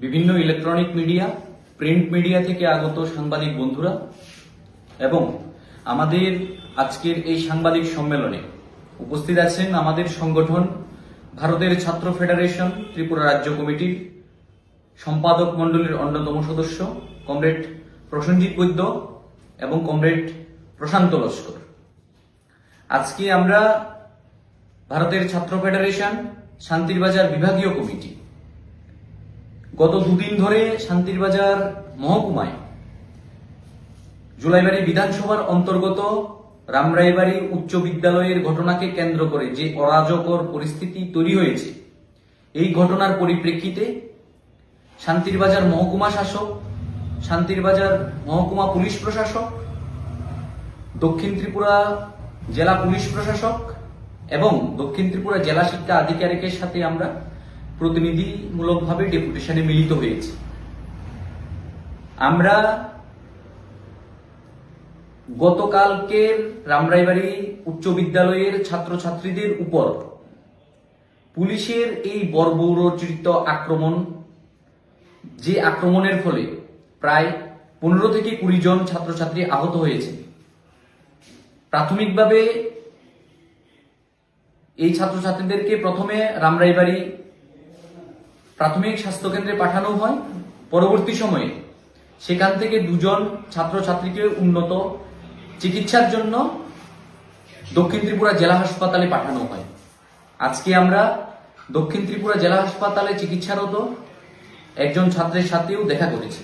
বিভিন্ন electronic media print media থেকে আগত সাংবাদিক বন্ধুরা এবং আমাদের আজকের এই সাংবাদিক সম্মেলনে উপস্থিত আছেন আমাদের সংগঠন ভারতের ছাত্র ফেডারেশন, ত্রিপুরা রাজ্য কমিটির সম্পাদক মণ্ডলীর অন্যতম সদস্য, কমরেড প্রসেনজিৎ বৈদ্য এবং কমরেড প্রশান্ত লস্কর। আজকে আমরা ভারতের ছাত্র ফেডারেশন শান্তিরবাজার বিভাগীয় কমিটি গত দুদিন ধরে শান্তিরবাজার মহকুমায়। জুলাইবাড়ি বিধানসভার অন্তর্গত রামরাইবাড়ি উচ্চ বিদ্যালয়ের ঘটনাকে কেন্দ্র করে যে অরাজকর পরিস্থিতি তৈরি হয়েছে, এই ঘটনার পরিপ্রেক্ষিতে শান্তিরবাজার মহকুমা শাসক শান্তিরবাজার মহকুমা পুলিশ প্রশাসক, দক্ষিণ ত্রিপুরা জেলা পুলিশ প্রশাসক এবং দক্ষিণ ত্রিপুরা জেলা শিক্ষা আধিকারিকের সাথে আমরা প্রতিনিধিমূলকভাবে ডেপুটেশনে মিলিত হয়েছি। আমরা গতকালকের রামরাইবাড়ি উচ্চ বিদ্যালয়ের ছাত্রছাত্রীদের উপর পুলিশের এই বর্বরচিত আক্রমণ, যে আক্রমণের ফলে প্রায় পনেরো থেকে কুড়ি জন ছাত্রছাত্রী আহত হয়েছে। প্রাথমিকভাবে এই ছাত্রছাত্রীদেরকে প্রথমে রামরাইবাড়ি প্রাথমিক স্বাস্থ্যকেন্দ্রে পাঠানো হয়। পরবর্তী সময়ে সেখান থেকে দুজন ছাত্রছাত্রীকে উন্নত চিকিৎসার জন্য দক্ষিণ ত্রিপুরা জেলা হাসপাতালে পাঠানো হয়। আজকে আমরা দক্ষিণ ত্রিপুরা জেলা হাসপাতালে চিকিৎসারত একজন ছাত্রের সাথেও দেখা করেছি।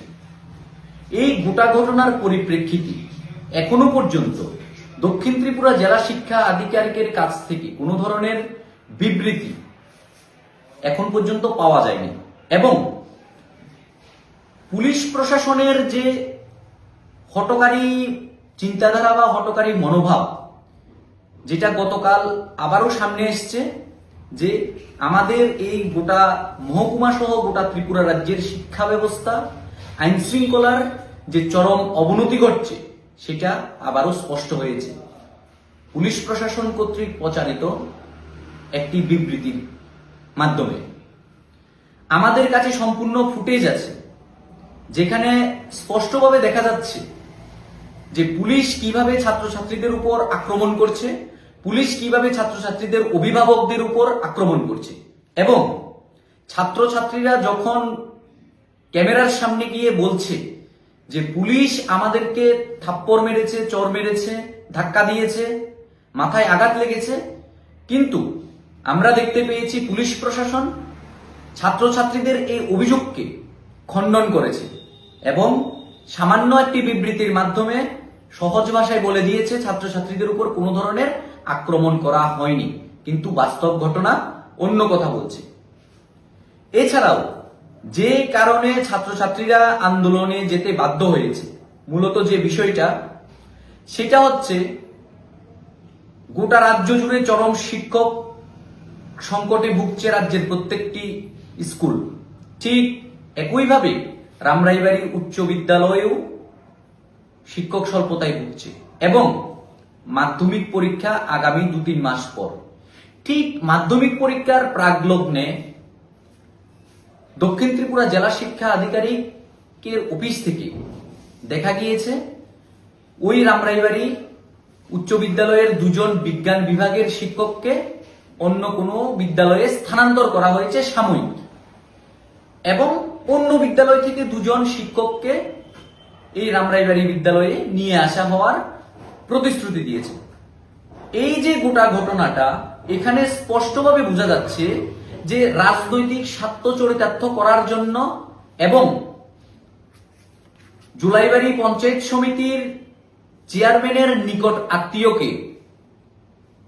এই গোটা ঘটনার পরিপ্রেক্ষিতে এখনও পর্যন্ত দক্ষিণ ত্রিপুরা জেলা শিক্ষা আধিকারিকের কাছ থেকে কোনো ধরনের বিবৃতি এখন পর্যন্ত পাওয়া যায়নি। এবং পুলিশ প্রশাসনের যে হটকারী চিন্তাধারা বা হটকারী মনোভাব, যেটা গতকাল আবারও সামনে এসছে যে আমাদের এই গোটা মহকুমা সহ গোটা ত্রিপুরা রাজ্যের শিক্ষা ব্যবস্থা, আইন শৃঙ্খলার যে চরম অবনতি ঘটছে, সেটা আবারও স্পষ্ট হয়েছে। পুলিশ প্রশাসন কর্তৃক প্রচারিত একটি বিবৃতির মাধ্যমে। আমাদের কাছে সম্পূর্ণ ফুটেজ আছে, যেখানে স্পষ্টভাবে দেখা যাচ্ছে যে পুলিশ কীভাবে ছাত্রছাত্রীদের উপর আক্রমণ করছে, পুলিশ কীভাবে ছাত্রছাত্রীদের অভিভাবকদের উপর আক্রমণ করছে এবং ছাত্রছাত্রীরা যখন ক্যামেরার সামনে গিয়ে বলছে যে পুলিশ আমাদেরকে থাপ্পড় মেরেছে, চর মেরেছে, ধাক্কা দিয়েছে, মাথায় আঘাত লেগেছে, কিন্তু আমরা দেখতে পেয়েছি পুলিশ প্রশাসন ছাত্রছাত্রীদের এই অভিযোগকে খণ্ডন করেছে এবং সামান্য একটি বিবৃতির মাধ্যমে সহজ ভাষায় বলে দিয়েছে, ছাত্রছাত্রীদের উপর কোনো ধরনের আক্রমণ করা হয়নি। কিন্তু বাস্তব ঘটনা অন্য কথা বলছে। এছাড়াও, যে কারণে ছাত্রছাত্রীরা আন্দোলনে যেতে বাধ্য হয়েছে, মূলত যে বিষয়টা, সেটা হচ্ছে গোটা রাজ্য জুড়ে চরম শিক্ষক সংকটে ভুগছে রাজ্যের প্রত্যেকটি স্কুল। ঠিক একইভাবে রামরাইবাড়ি উচ্চ বিদ্যালয়েও শিক্ষক স্বল্পতায় ভুগছে এবং মাধ্যমিক পরীক্ষা আগামী দু তিন মাস পর। ঠিক মাধ্যমিক পরীক্ষার প্রাগলগ্নে দক্ষিণ ত্রিপুরা জেলা শিক্ষা আধিকারিকের অফিস থেকে দেখা গিয়েছে, ওই রামরাইবাড়ি উচ্চ বিদ্যালয়ের দুজন বিজ্ঞান বিভাগের শিক্ষককে অন্য কোনো বিদ্যালয়ে স্থানান্তর করা হয়েছে সাময়িক। এবং অন্য বিদ্যালয় থেকে দুজন শিক্ষককে এই রামরাইবাড়ি বিদ্যালয়ে নিয়ে আসা হওয়ার প্রতিশ্রুতি দিয়েছে। এই যে গোটা ঘটনাটা, এখানে স্পষ্টভাবে বোঝা যাচ্ছে যে রাজনৈতিক স্বার্থ চরিতার্থ করার জন্য এবং জুলাইবাড়ি পঞ্চায়েত সমিতির চেয়ারম্যানের নিকট আত্মীয়কে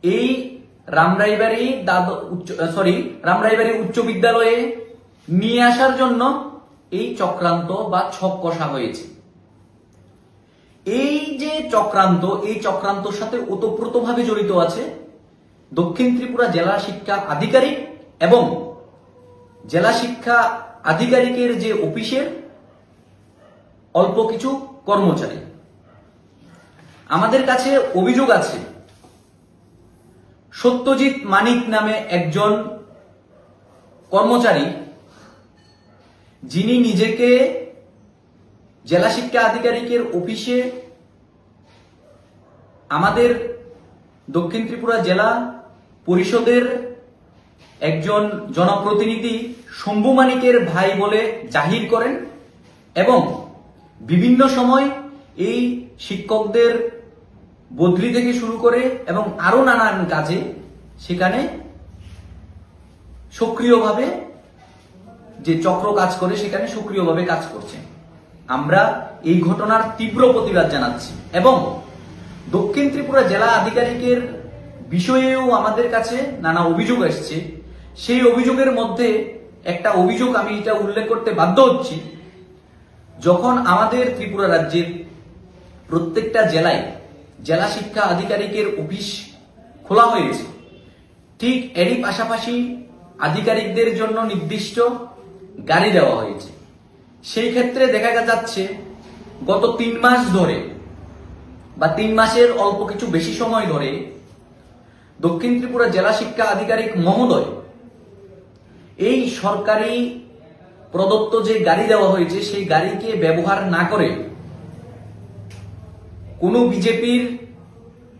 এই রামরাইবাড়ি দাদ সরি রামরাইবাড়ি উচ্চ বিদ্যালয়ে নিয়ে আসার জন্য এই চক্রান্ত বা ছক কষা হয়েছে। এই যে চক্রান্ত, এই চক্রান্তর সাথে ওতপ্রোতভাবে জড়িত আছে দক্ষিণ ত্রিপুরা জেলা শিক্ষা আধিকারিক এবং জেলা শিক্ষা আধিকারিকের যে অফিসের অল্প কিছু কর্মচারী। আমাদের কাছে অভিযোগ আছে সত্যজিৎ মানিক নামে একজন কর্মচারী, যিনি নিজেকে জেলা শিক্ষা আধিকারিকের অফিসে আমাদের দক্ষিণ ত্রিপুরা জেলা পরিষদের একজন জনপ্রতিনিধি শম্ভু মানিকের ভাই বলে জাহির করেন এবং বিভিন্ন সময় এই শিক্ষকদের বদলি থেকে শুরু করে এবং আরও নানান কাজে সেখানে সক্রিয়ভাবে যে চক্র কাজ করে, সেখানে সক্রিয়ভাবে কাজ করছে। আমরা এই ঘটনার তীব্র প্রতিবাদ জানাচ্ছি এবং দক্ষিণ ত্রিপুরা জেলা আধিকারিকের বিষয়েও আমাদের কাছে নানা অভিযোগ এসছে। সেই অভিযোগের মধ্যে একটা অভিযোগ আমি এটা উল্লেখ করতে বাধ্য হচ্ছি। যখন আমাদের ত্রিপুরা রাজ্যের প্রত্যেকটা জেলায় জেলা শিক্ষা আধিকারিকের অফিস খোলা হয়েছে ঠিক এরই পাশাপাশি আধিকারিকদের জন্য নির্দিষ্ট গাড়ি দেওয়া হয়েছে। সেই ক্ষেত্রে দেখা যাচ্ছে, গত তিন মাস ধরে বা তিন মাসের অল্প কিছু বেশি সময় ধরে দক্ষিণ ত্রিপুরা জেলা শিক্ষা আধিকারিক মহোদয় এই সরকারি প্রদত্ত যে গাড়ি দেওয়া হয়েছে, সেই গাড়িকে ব্যবহার না করে কোনো বিজেপির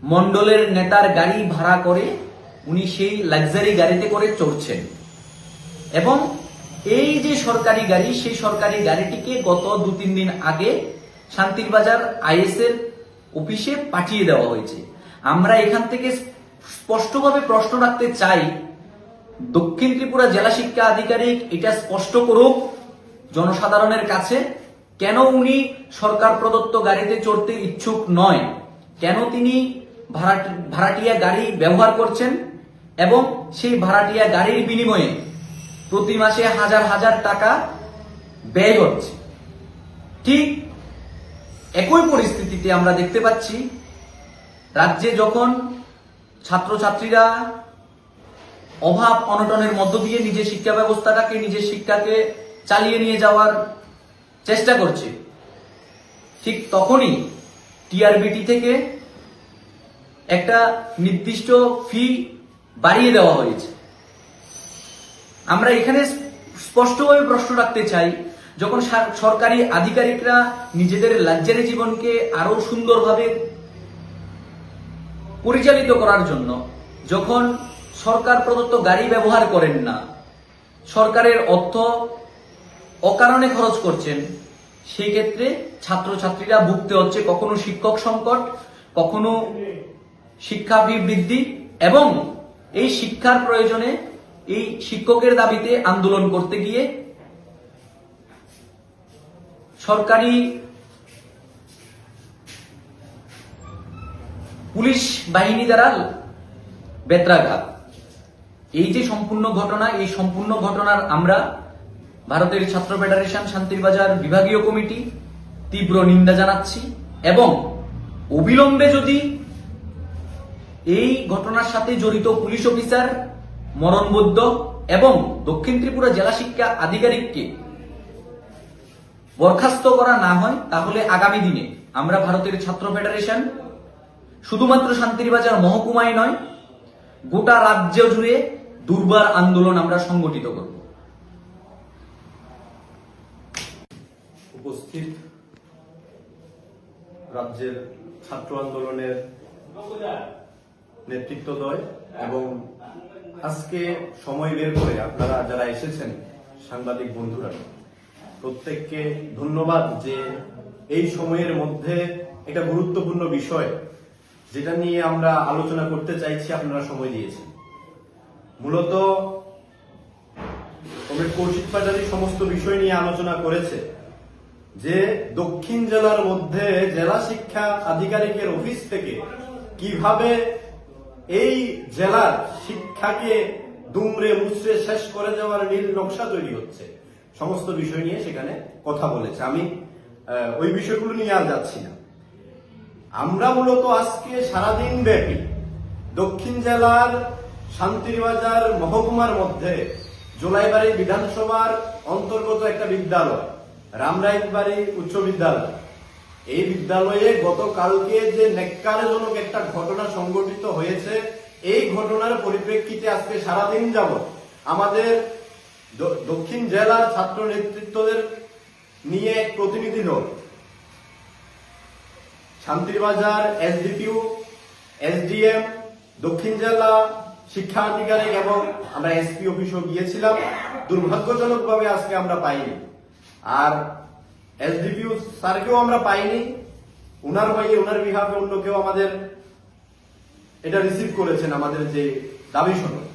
মন্ডলের নেতার গাড়ি ভাড়া করে উনি সেই লাক্সারি গাড়িতে করে চড়ছেন। এবং এই যে সরকারি গাড়ি, সেই সরকারি গাড়িটিকে গত দু তিন দিন আগে শান্তির বাজার আইএস এর অফিসে পাঠিয়ে দেওয়া হয়েছে। আমরা এখান থেকে স্পষ্টভাবে প্রশ্ন রাখতে চাই, দক্ষিণ ত্রিপুরা জেলা শিক্ষা আধিকারিক এটা স্পষ্ট করুক জনসাধারণের কাছে। কেন উনি সরকার প্রদত্ত গাড়িতে চড়তে ইচ্ছুক নয়? কেন তিনি ভাড়াট- ভাড়াটিয়া গাড়ি ব্যবহার করছেন? এবং সেই ভাড়াটিয়া গাড়ির বিনিময়ে প্রতি মাসে হাজার হাজার টাকা ব্যয় হচ্ছে। ঠিক একই পরিস্থিতিতে আমরা দেখতে পাচ্ছি, রাজ্যে যখন ছাত্রছাত্রীরা অভাব অনটনের মধ্য দিয়ে নিজের শিক্ষা ব্যবস্থাটাকে, নিজের শিক্ষাকে চালিয়ে নিয়ে যাওয়ার চেষ্টা করছে। ঠিক তখনই টিআরবিটি থেকে একটা নির্দিষ্ট ফি বাড়িয়ে দেওয়া হয়েছে। আমরা এখানে স্পষ্টভাবে প্রশ্ন রাখতে চাই, যখন সরকারি আধিকারিকরা নিজেদের লাজ্জারি জীবনকে আরও সুন্দরভাবে পরিচালিত করার জন্য, যখন সরকার প্রদত্ত গাড়ি ব্যবহার করেন না, সরকারের অর্থ অকারণে খরচ করছেন, সেই ক্ষেত্রে ছাত্রছাত্রীরা ভুগতে হচ্ছে কখনো শিক্ষক সংকট, কখনো শিক্ষা বৃদ্ধি এবং এই শিক্ষার প্রয়োজনে এই শিক্ষকের দাবিতে আন্দোলন করতে গিয়ে সরকারি পুলিশ বাহিনী দ্বারা বেত্রাঘাত। এই যে সম্পূর্ণ ঘটনা, এই সম্পূর্ণ ঘটনার আমরা ভারতের ছাত্র ফেডারেশন শান্তিরবাজার বিভাগীয় কমিটি তীব্র নিন্দা জানাচ্ছি এবং অবিলম্বে যদি এই ঘটনার সাথে জড়িত পুলিশ অফিসার মরণবদ্ধ এবং দক্ষিণ ত্রিপুরা জেলা শিক্ষা আধিকারিককে বরখাস্ত করা না হয়, তাহলে আগামী দিনে আমরা ভারতের ছাত্র ফেডারেশন শুধুমাত্র শান্তিরবাজার মহকুমায় নয়, গোটা রাজ্য জুড়ে দুর্বার আন্দোলন আমরা সংগঠিত করব। উপস্থিত রাজ্যের ছাত্র আন্দোলনের নেতৃত্বদয় এবং আজকে সময় বের করে আপনারা যারা এসেছেন, সাংবাদিক বন্ধুরা, প্রত্যেককে ধন্যবাদ যে এই সময়ের মধ্যে একটা গুরুত্বপূর্ণ বিষয় যেটা নিয়ে আমরা আলোচনা করতে চাইছি, আপনারা সময় দিয়েছেন। মূলত কৌশিক পাটারি সমস্ত বিষয় নিয়ে আলোচনা করেছে। যে দক্ষিণ জেলার মধ্যে জেলা শিক্ষা আধিকারিকের অফিস থেকে কীভাবে এই জেলার শিক্ষাকে দুমড়ে মুচড়ে শেষ করে দেওয়ার নীল নকশা তৈরি হচ্ছে। সমস্ত বিষয় নিয়ে সেখানে কথা বলেছে। আমি ওই বিষয়গুলো নিয়ে আর যাচ্ছি না। আমরা মূলত আজকে সারাদিন ব্যাপী দক্ষিণ জেলার শান্তিরবাজার মহকুমার মধ্যে জোলাইবাড়ি বিধানসভার অন্তর্গত একটা বিদ্যালয় রামরাইতবাড়ি উচ্চ বিদ্যালয়। এই বিদ্যালয়ে গতকালকে যে নেককারজনক একটা ঘটনা সংঘটিত হয়েছে, এই ঘটনার পরিপ্রেক্ষিতে আজকে সারাদিন যাবৎ আমাদের দক্ষিণ জেলার ছাত্র নেতৃত্বদের নিয়ে এক প্রতিনিধি দল শান্তিরবাজার এসডিপিউ, এসডিএম, দক্ষিণ জেলা শিক্ষা আধিকারিক এবং আমরা এসপি অফিসও গিয়েছিলাম। দুর্ভাগ্যজনকভাবে আজকে আমরা পাইনি। আর এসডিপিউ স্যারকেও আমরা পাইনি। উনার ভাইয়ে, উনার বিভাগে অন্য কেউ আমাদের এটা রিসিভ করেছেন আমাদের যে দাবি সনদ।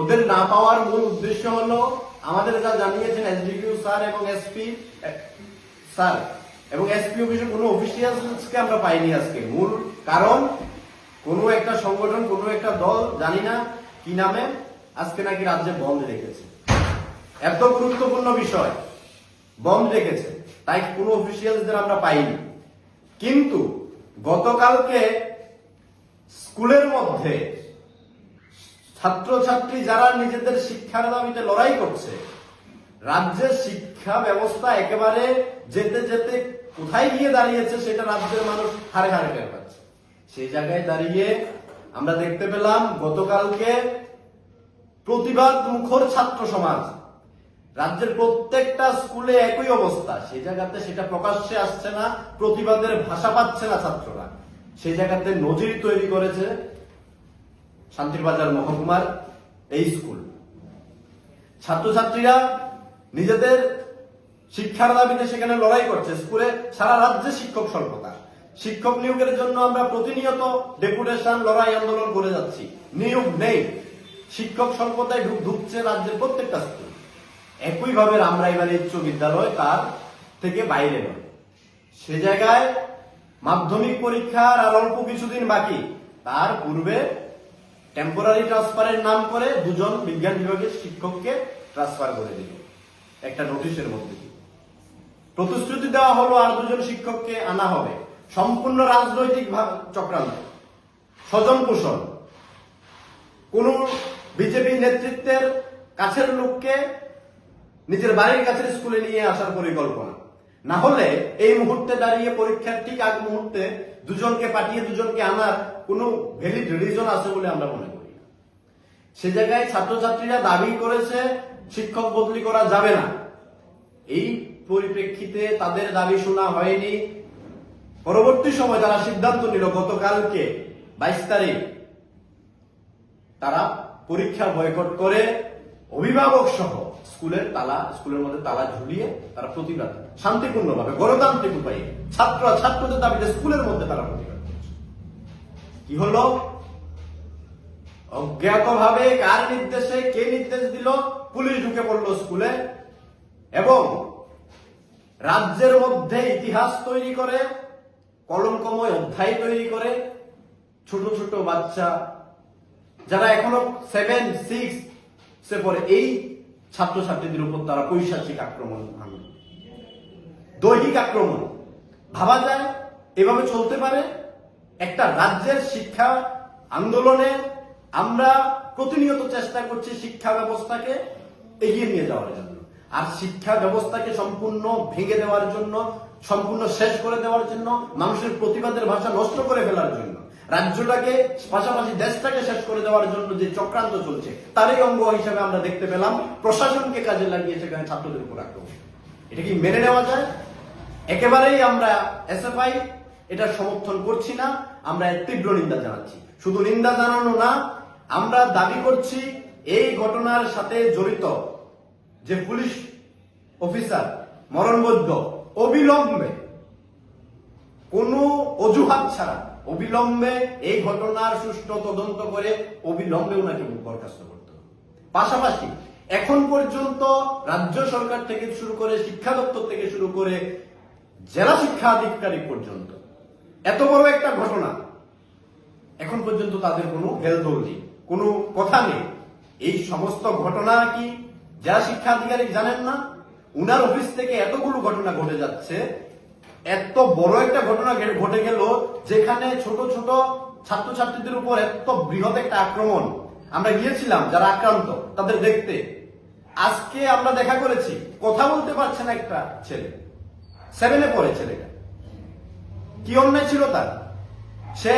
ওদের না পাওয়ার মূল উদ্দেশ্য হলো আমাদের যা জানিয়েছেন এসডিপিউ স্যার এবং এসপি স্যার এবং এসপি অফিসে কোনো অফিসিয়ালসকে আমরা পাইনি আজকে। মূল কারণ, কোনো একটা সংগঠন, কোনো একটা দল জানি না কি নামে আজকে নাকি রাজ্যে বন্ধ রেখেছে। এত গুরুত্বপূর্ণ বিষয়। বন্ধ রেখেছে। তাই কোনো অফিসিয়ালসদের আমরা পাইনি। কিন্তু গতকালকে স্কুলের মধ্যে ছাত্রছাত্রী যারা নিজেদের শিক্ষার দাবিতে লড়াই করছে, রাজ্যের শিক্ষা ব্যবস্থা একেবারে যেতে যেতে কোথায় গিয়ে দাঁড়িয়েছে সেটা রাজ্যের মানুষ হারে হারে টের পাচ্ছে। সেই জায়গায় দাঁড়িয়ে আমরা দেখতে পেলাম গতকালকে প্রতিবাদ মুখর ছাত্র সমাজ রাজ্যের প্রত্যেকটা স্কুলে একই অবস্থা। সেই জায়গাতে সেটা প্রকাশ্যে আসছে না, প্রতিবাদের ভাষা পাচ্ছে না ছাত্ররা। সেই জায়গাতে নজির তৈরি করেছে শান্তিরবাজার মহকুমার এই স্কুল। ছাত্রছাত্রীরা নিজেদের শিক্ষার দাবিতে সেখানে লড়াই করছে। স্কুলে সারা রাজ্যে শিক্ষক স্বল্পতা। শিক্ষক নিয়োগের জন্য আমরা প্রতিনিয়ত ডেপুটেশন, লড়াই, আন্দোলন করে যাচ্ছি। নিয়োগ নেই। শিক্ষক স্বল্পতায় ঢুক ঢুকছে রাজ্যের প্রত্যেকটা স্কুল। একইভাবে রামরাইবাড়ি উচ্চ বিদ্যালয় তার থেকে বাইরে নয়। সে জায়গায় মাধ্যমিক পরীক্ষার আর অল্প কিছুদিন বাকি। তার পূর্বে টেম্পোরারি ট্রান্সফারের নাম করে দুজন বিজ্ঞান বিভাগের শিক্ষককে ট্রান্সফার করে দিল। একটা নোটিশের মধ্যে। প্রতিশ্রুতি দেওয়া হলো আর দুজন শিক্ষককে আনা হবে। সম্পূর্ণ রাজনৈতিক চক্রান্ত। স্বজন পোষণ। কোন বিজেপি নেতৃত্বের কাছের লোককে নিজের বাড়ির কাছে স্কুলে নিয়ে আসার পরিকল্পনা। না হলে এই মুহূর্তে দাঁড়িয়ে পরীক্ষার ঠিক আগ মুহূর্তে দুজনকে পাঠিয়ে দুজনকে আনার কোনো ভ্যালিড রিজন আছে বলে আমরা মনে করি। সে জায়গায় ছাত্রছাত্রীরা দাবি করেছে, শিক্ষক বদলি করা যাবে না। এই পরিপ্রেক্ষিতে তাদের দাবি শোনা হয়নি। পরবর্তী সময় তারা সিদ্ধান্ত নিল, গতকালকে বাইশ তারিখ তারা পরীক্ষা বয়কট করে অভিভাবক সহ স্কুলের তালা, স্কুলের মধ্যে তালা ঝুলিয়ে তারা প্রতিবাদ শান্তিপূর্ণভাবে, গণতান্ত্রিক উপায়ে। ছাত্র ছাত্রদের দাবিতে স্কুলের মধ্যে তারা প্রতিবাদ কি হলো? অজ্ঞাতভাবে কার নির্দেশে কে নির্দেশ দিল? পুলিশ ঢুকে পড়ল স্কুলে। এবং রাজ্যের মধ্যে ইতিহাস তৈরি করে কলঙ্কময় অধ্যায় তৈরি করে, ছোট ছোট বাচ্চা, যারা এখনও সেভেন সিক্স সে পরে এই ছাত্রছাত্রীদের উপর তারা পৈশাচিক আক্রমণ আনল দৈহিক আক্রমণ। ভাবা যায়, এভাবে চলতে পারে। একটা রাজ্যের শিক্ষা আন্দোলনে আমরা প্রতিনিয়ত চেষ্টা করছি শিক্ষা ব্যবস্থাকে এগিয়ে নিয়ে যাওয়ার জন্য। আর শিক্ষা ব্যবস্থাকে সম্পূর্ণ ভেঙে দেওয়ার জন্য সম্পূর্ণ শেষ করে দেওয়ার জন্য, মানুষের প্রতিবাদের ভাষা নষ্ট করে ফেলার জন্য। রাজ্যটাকে, পাশাপাশি দেশটাকে শেষ করে দেওয়ার জন্য যে চক্রান্ত চলছে, তারই অঙ্গ হিসেবে আমরা দেখতে পেলাম, প্রশাসনকে কাজে লাগিয়ে সেখানে ছাত্রদের উপর আক্রমণ। এটা কি মেনে নেওয়া যায়? একেবারেই আমরা এসএফআই এটা সমর্থন করছি না, আমরা এর তীব্র নিন্দা জানাচ্ছি। শুধু নিন্দা জানানো না, আমরা দাবি করছি এই ঘটনার সাথে জড়িত যে পুলিশ অফিসার মরণবদ্ধ অবিলম্বে, কোনো অজুহাত ছাড়া অবিলম্বে এই ঘটনার সুষ্ঠু তদন্ত করে অবিলম্বে ওনাকে বরখাস্ত করতে হবে। পাশাপাশি, এখন পর্যন্ত রাজ্য সরকার থেকে শুরু করে, শিক্ষা দপ্তর থেকে শুরু করে, জেলা শিক্ষা আধিকারিক পর্যন্ত, এত বড় একটা ঘটনা, এখন পর্যন্ত তাদের কোনো হেলদোল নেই, কোনো কথা নেই। এই সমস্ত ঘটনা কি জেলা শিক্ষা আধিকারিক জানেন না? উনার অফিস থেকে এতগুলো ঘটনা ঘটে যাচ্ছে, এত বড় একটা ঘটনা ঘটে গেল, যেখানে ছোট ছোট ছাত্রছাত্রীদের উপর এত বৃহৎ একটা আক্রমণ। আমরা গিয়েছিলাম যারা আক্রান্ত, তাদের দেখতে। আজকে আমরা দেখা করেছি, কথা বলতে পারছে না একটা ছেলে। সেভেনে পড়ে ছেলেটা। কি অন্যায় ছিল তার? সে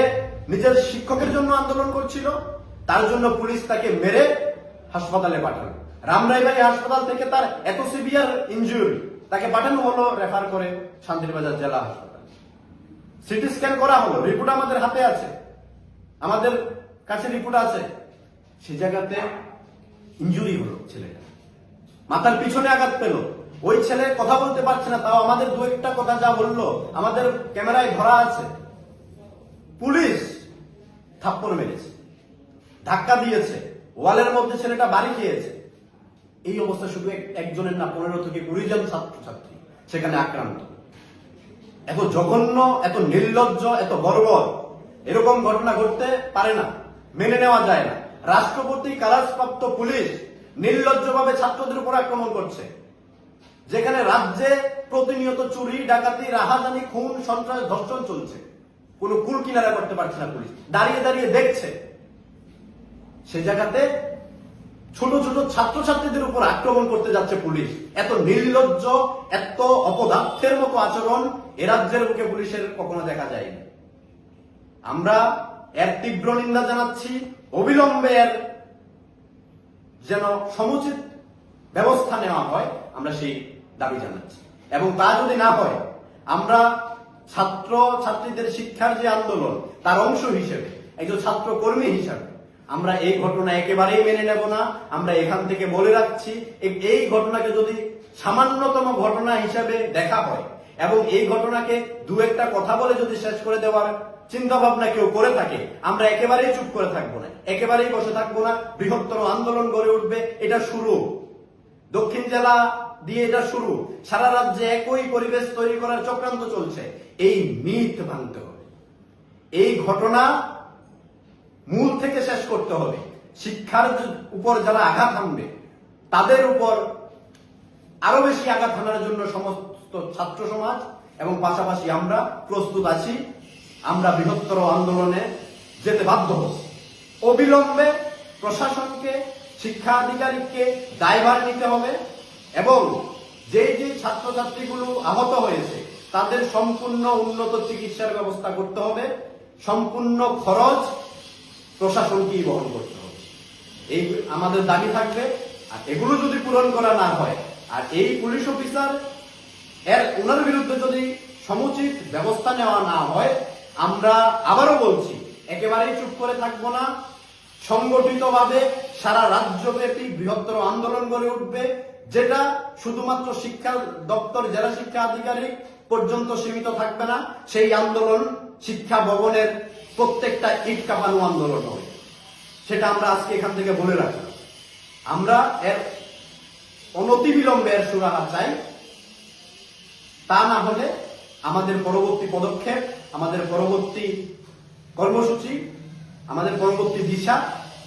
নিজের শিক্ষকের জন্য আন্দোলন করছিল, তার জন্য পুলিশ তাকে মেরে হাসপাতালে পাঠালো। রামরাইবাড়ি হাসপাতাল থেকে তার এত সিভিয়ার ইনজুরি তাকে পাঠানো হলো রেফার করে শান্তিরবাজার জেলা হাসপাতাল। সিটি স্ক্যান করা হলো রিপোর্ট আমাদের হাতে আছে। আমাদের কাছে রিপোর্ট আছে। সে জায়গাতে ইনজুরি হলো ছেলেটা। মাথার পিছনে আঘাত পেল। ওই ছেলে কথা বলতে পারছে না, তাও আমাদের দু একটা কথা যা বলল, আমাদের ক্যামেরায় ধরা আছে। পুলিশ থাপ্পড় মেরেছে, ধাক্কা দিয়েছে, ওয়ালের মধ্যে ছেলেটা বাড়ি খেয়েছে এই অবস্থা শুধু একজনের না, পনেরো থেকে কুড়ি জন ছাত্রছাত্রী সেখানে আক্রান্ত। এত জঘন্য, এত নির্লজ্জ, এত বর্বর। এরকম ঘটনা ঘটতে পারে না, মেনে নেওয়া যায় না। রাষ্ট্রপতি কারাজপ্রাপ্ত পুলিশ নির্লজ্জভাবে ছাত্রদের উপর আক্রমণ করছে। যেখানে রাজ্যে প্রতিনিয়ত চুরি, ডাকাতি, রাহাজানি, খুন, সন্ত্রাস, ধর্ষণ চলছে। কোনো কুল কিনারা করতে পারছে না পুলিশ। দাঁড়িয়ে দাঁড়িয়ে দেখছে। সে জায়গাতে ছোট ছোট ছাত্রছাত্রীদের উপর আক্রমণ করতে যাচ্ছে পুলিশ। এত নির্লজ্জ, এত অপদার্থের মতো আচরণ এ রাজ্যের বুকে পুলিশের কখনো দেখা যায়নি। আমরা এর তীব্র নিন্দা জানাচ্ছি, অবিলম্বে এর যেন সমুচিত ব্যবস্থা নেওয়া হয়, আমরা সেই দাবি জানাচ্ছি। এবং তা যদি না হয়, আমরা ছাত্র ছাত্রীদের শিক্ষার যে আন্দোলন, তার অংশ হিসেবে, একজন ছাত্র কর্মী হিসাবে আমরা এই ঘটনা একেবারেই মেনে নেব না, আমরা এখান থেকে বলে রাখছি এই ঘটনাকে যদি সামান্যতম ঘটনা হিসাবে দেখা হয় এবং এই ঘটনাকে দু একটা কথা বলে যদি শেষ করে দেওয়ার চিন্তা ভাবনা কেউ করে থাকে, আমরা একেবারেই চুপ করে থাকব না, একেবারেই বসে থাকব না, বৃহত্তর আন্দোলন গড়ে উঠবে, এটা শুরু। দক্ষিণ জেলা দিয়ে এটা শুরু। সারা রাজ্যে একই পরিবেশ তৈরি করার চক্রান্ত চলছে। এই মিথ ভাঙতে হবে। এই ঘটনা মূল থেকে শেষ করতে হবে। শিক্ষার উপর যারা আঘাত হানবে, তাদের উপর আরও বেশি আঘাত হানার জন্য সমস্ত ছাত্র সমাজ এবং পাশাপাশি আমরা প্রস্তুত আছি। আমরা বৃহত্তর আন্দোলনে যেতে বাধ্য অবিলম্বে প্রশাসনকে শিক্ষা আধিকারিককে দায়ভার নিতে হবে এবং যে যে ছাত্রছাত্রীগুলো আহত হয়েছে, তাদের সম্পূর্ণ উন্নত চিকিৎসার ব্যবস্থা করতে হবে। সম্পূর্ণ খরচ প্রশাসনকেই বহন করতে হবে? এই আমাদের দাবি থাকবে, আর এগুলো যদি পূরণ করা না হয়, আর এই পুলিশ অফিসার এর ওনার বিরুদ্ধে যদি সমুচিত ব্যবস্থা নেওয়া না হয়, আমরা আবারও বলছি, একেবারেই চুপ করে থাকব না। সংগঠিতভাবে সারা রাজ্যব্যাপী বৃহত্তর আন্দোলন গড়ে উঠবে, যেটা শুধুমাত্র শিক্ষা দপ্তর, জেলা শিক্ষা আধিকারিক পর্যন্ত সীমিত থাকবে না, সেই আন্দোলন শিক্ষা ভবনের প্রত্যেকটা ইট কাঁপানো আন্দোলন হবে। সেটা আমরা আজকে এখান থেকে বলে রাখলাম। আমরা এর অনতিবিলম্বে এর সুরাহা চাই। তা না হলে আমাদের পরবর্তী পদক্ষেপ, আমাদের পরবর্তী কর্মসূচি, আমাদের পরবর্তী দিশা,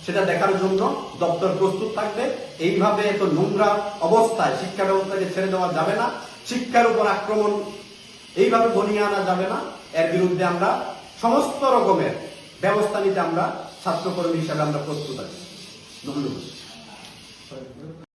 সেটা দেখার জন্য দপ্তর প্রস্তুত থাকবে। এইভাবে এত নোংরা অবস্থায় শিক্ষা ব্যবস্থাকে ছেড়ে দেওয়া যাবে না। শিক্ষার উপর আক্রমণ এইভাবে বনিয়ে আনা যাবে না। এর বিরুদ্ধে আমরা সমস্ত রকমের ব্যবস্থা নিতে আমরা ছাত্রকর্মী হিসাবে আমরা প্রস্তুত আছি। ধন্যবাদ।